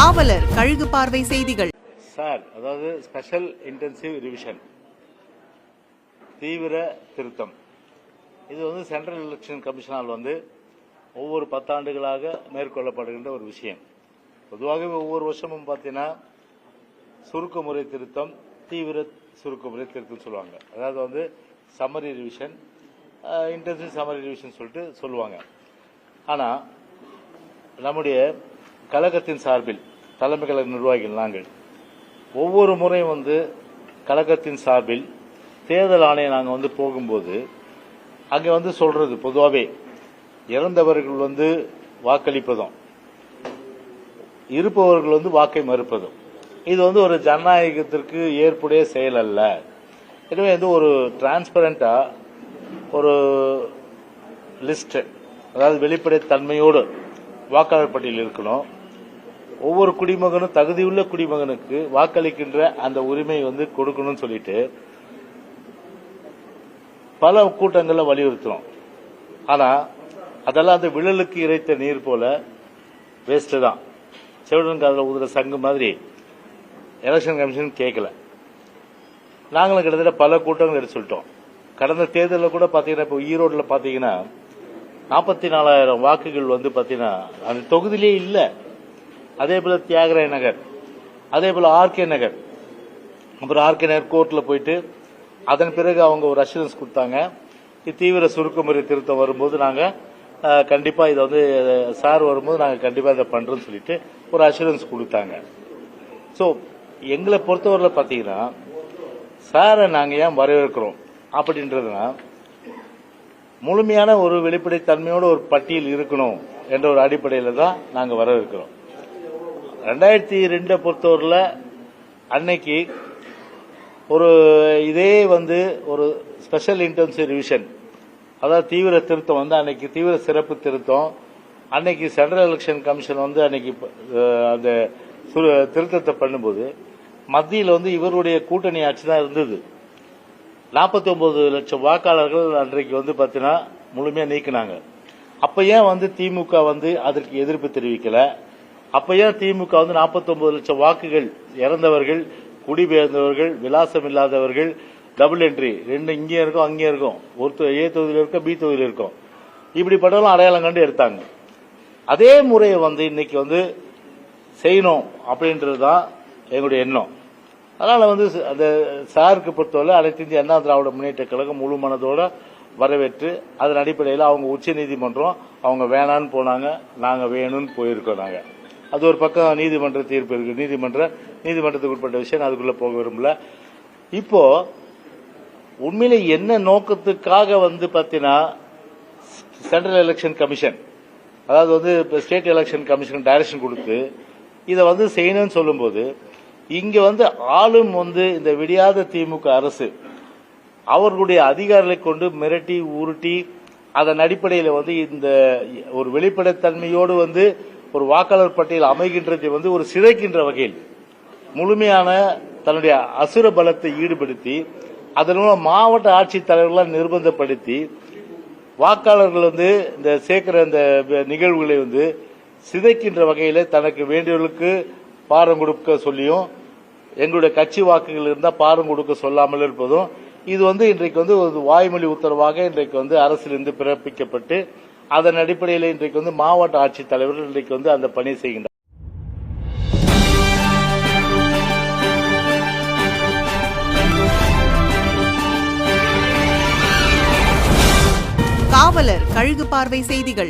காவலர் கழுகு பார்வை செய்திகள். சார் அதாவது ஸ்பெஷல் இன்டென்சிவ் ரிவிஷன். தீவிர திருத்தம். இது வந்து சென்ட்ரல் எலெக்ஷன் கமிஷனால் வந்து ஒவ்வொரு பத்தாண்டுகளாக மேற்கொள்ளப்படுகின்ற ஒரு விஷயம். பொதுவாகவே ஒவ்வொரு வருஷமும் பார்த்தீங்கன்னா சுருக்கமுறை திருத்தம் தீவிர சுருக்கமுறை திருத்தம் சொல்லுவாங்க. அதாவது வந்து summary revision intensive summary revision சொல்லிட்டு சொல்லுவாங்க. ஆனால் நம்முடைய கழகத்தின் சார்பில் தலைமை கழக நிர்வாகிகள் நாங்கள். ஒவ்வொரு முறையும் வந்து கழகத்தின் சார்பில் தேர்தல் ஆணையம் நாங்கள் வந்து போகும்போது அங்கே வந்து சொல்றது பொதுவாகவே இறந்தவர்கள் வந்து வாக்களிப்பதும் இருப்பவர்கள் வந்து வாக்கை மறுப்பதும். இது வந்து ஒரு ஜனநாயகத்திற்கு ஏற்புடைய செயல் அல்ல. எனவே வந்து ஒரு டிரான்ஸ்பரண்டா ஒரு லிஸ்ட் அதாவது வெளிப்படை தன்மையோடு வாக்காளர் பட்டியல் இருக்கணும். ஒவ்வொரு குடிமகனும் தகுதியுள்ள குடிமகனுக்கு வாக்களிக்கின்ற அந்த உரிமை வந்து கொடுக்கணும்னு சொல்லிட்டு பல கூட்டங்களில் வலியுறுத்துறோம். ஆனா அதெல்லாம் அந்த விழலுக்கு இறைத்த நீர் போல வேஸ்ட் தான். செவிடன் காதில் ஊதுற சங்கு மாதிரி எலெக்ஷன் கமிஷன் கேட்கல நாங்களும் கிட்டத்தட்ட பல கூட்டங்கள் எடுத்து சொல்லிட்டோம். கடந்த தேர்தலில் கூட பாத்தீங்கன்னா இப்போ ஈரோட்டில் பாத்தீங்கன்னா நாற்பத்தி நாலாயிரம் வாக்குகள் வந்து பாத்தீங்கன்னா அந்த தொகுதியிலே இல்லை. அதே போல தியாகராய நகர் அதே போல ஆர்கே நகர். அப்புறம் ஆர்கே நகர் கோர்ட்ல போயிட்டு அதன் பிறகு அவங்க ஒரு அஷூரன்ஸ் கொடுத்தாங்க. தீவிர சுருக்கமுறை திருத்தம் வரும்போது நாங்க கண்டிப்பாக கண்டிப்பா இதை வந்து சார் வரும்போது நாங்க கண்டிப்பா இதை பண்றோம்னு சொல்லிட்டு ஒரு அஷூரன்ஸ் கொடுத்தாங்க. ஸோ எங்களை பொறுத்தவரையில் பார்த்தீங்கன்னா சாரை நாங்கள் ஏன் வரவேற்கிறோம் அப்படின்றதுனா முழுமையான ஒரு வெளிப்படைத்தன்மையோட ஒரு பட்டியல் இருக்கணும் என்ற ஒரு அடிப்படையில் தான் நாங்கள் வரவேற்கிறோம். ரெண்டாயிரத்தி ரெண்டை பொறுத்தவரையில் அன்னைக்கு ஒரு இதே வந்து ஒரு ஸ்பெஷல் இன்டென்சிவ் ரிவிஷன் அதாவது தீவிர திருத்தம் வந்து அன்னைக்கு தீவிர சிறப்பு திருத்தம். அன்னைக்கு சென்ட்ரல் எலெக்ஷன் கமிஷன் வந்து அன்னைக்கு அந்த சு- திருத்தத்தை பண்ணும்போது மத்தியில் வந்து இவருடைய கூட்டணி ஆட்சி தான் இருந்தது. நாற்பத்தி ஒன்பது லட்சம் வாக்காளர்கள் அன்றைக்கு வந்து பார்த்தீங்கன்னா முழுமையாக நீக்கினாங்க. அப்ப ஏன் வந்து திமுக வந்து அதற்கு எதிர்ப்பு தெரிவிக்கலை? அப்ப ஏன் திமுக வந்து 49 லட்சம் வாக்குகள் இறந்தவர்கள் குடிபெயர்ந்தவர்கள் விலாசம் இல்லாதவர்கள் டபுள் என்ட்ரி ரெண்டு இங்கேயும் இருக்கும் அங்கேயும் இருக்கும். ஒரு ஏ தொகுதியில் இருக்கும் பி தொகுதியில் இருக்கும். இப்படிப்பட்டவெல்லாம் அடையாளம் கண்டு எடுத்தாங்க. அதே முறையை வந்து இன்னைக்கு வந்து செய்யணும் அப்படின்றது தான் எங்களுடைய எண்ணம். அதனால வந்து அந்த சாருக்கு பொறுத்தவரை அனைத்து இந்திய அண்ணா திராவிட முன்னேற்ற கழகம் முழு மனதோட வரவேற்று அதன் அடிப்படையில் அவங்க உச்ச நீதிமன்றம் அவங்க வேணான்னு போனாங்க நாங்கள் வேணும்னு போயிருக்கோம் நாங்கள் அது ஒரு பக்கம் நீதிமன்ற தீர்ப்பு இருக்கு. நீதிமன்ற நீதிமன்றத்துக்கு உட்பட்ட விஷயம் நான் அதுக்குள்ள போக விரும்பல. இப்போ உண்மையில என்ன நோக்கத்துக்காக வந்து பாத்தீங்கன்னா சென்ட்ரல் எலெக்ஷன் கமிஷன் அதாவது வந்து இப்போ ஸ்டேட் எலெக்ஷன் கமிஷன் டைரக்ஷன் கொடுத்து இதை வந்து செய்யணும்னு சொல்லும்போது இங்க வந்து ஆளும் வந்து இந்த விடியாத திமுக அரசு அவர்களுடைய அதிகாரிகளை கொண்டு மிரட்டி உருட்டி அதன் அடிப்படையில் வந்து இந்த ஒரு வெளிப்படைத்தன்மையோடு வந்து ஒரு வாக்காளர் பட்டியல் அமைகின்றது வந்து ஒரு சிதைக்கின்ற வகையில் முழுமையான தன்னுடைய அசுர பலத்தை ஈடுபடுத்தி அதன் மூலம் மாவட்ட ஆட்சித்தலைவர்களால் நிர்பந்தப்படுத்தி வாக்காளர்கள் வந்து இந்த சேர்க்கிற இந்த நிகழ்வுகளை வந்து சிதைக்கின்ற வகையில் தனக்கு வேண்டியவர்களுக்கு பாரம் கொடுக்க சொல்லியும் எங்களுடைய கட்சி வாக்குகள் இருந்தால் பாரம் கொடுக்க சொல்லாமல் இருப்பதும் இது வந்து இன்றைக்கு வந்து ஒரு வாய்மொழி உத்தரவாக இன்றைக்கு வந்து அரசிலிருந்து பிறப்பிக்கப்பட்டு அதன் அடிப்படையில் இன்றைக்கு வந்து மாவட்ட ஆட்சித்தலைவர்கள் இன்றைக்கு வந்து அந்த பணி செய்கின்றனர். காவலர் கழுகு பார்வை செய்திகள்.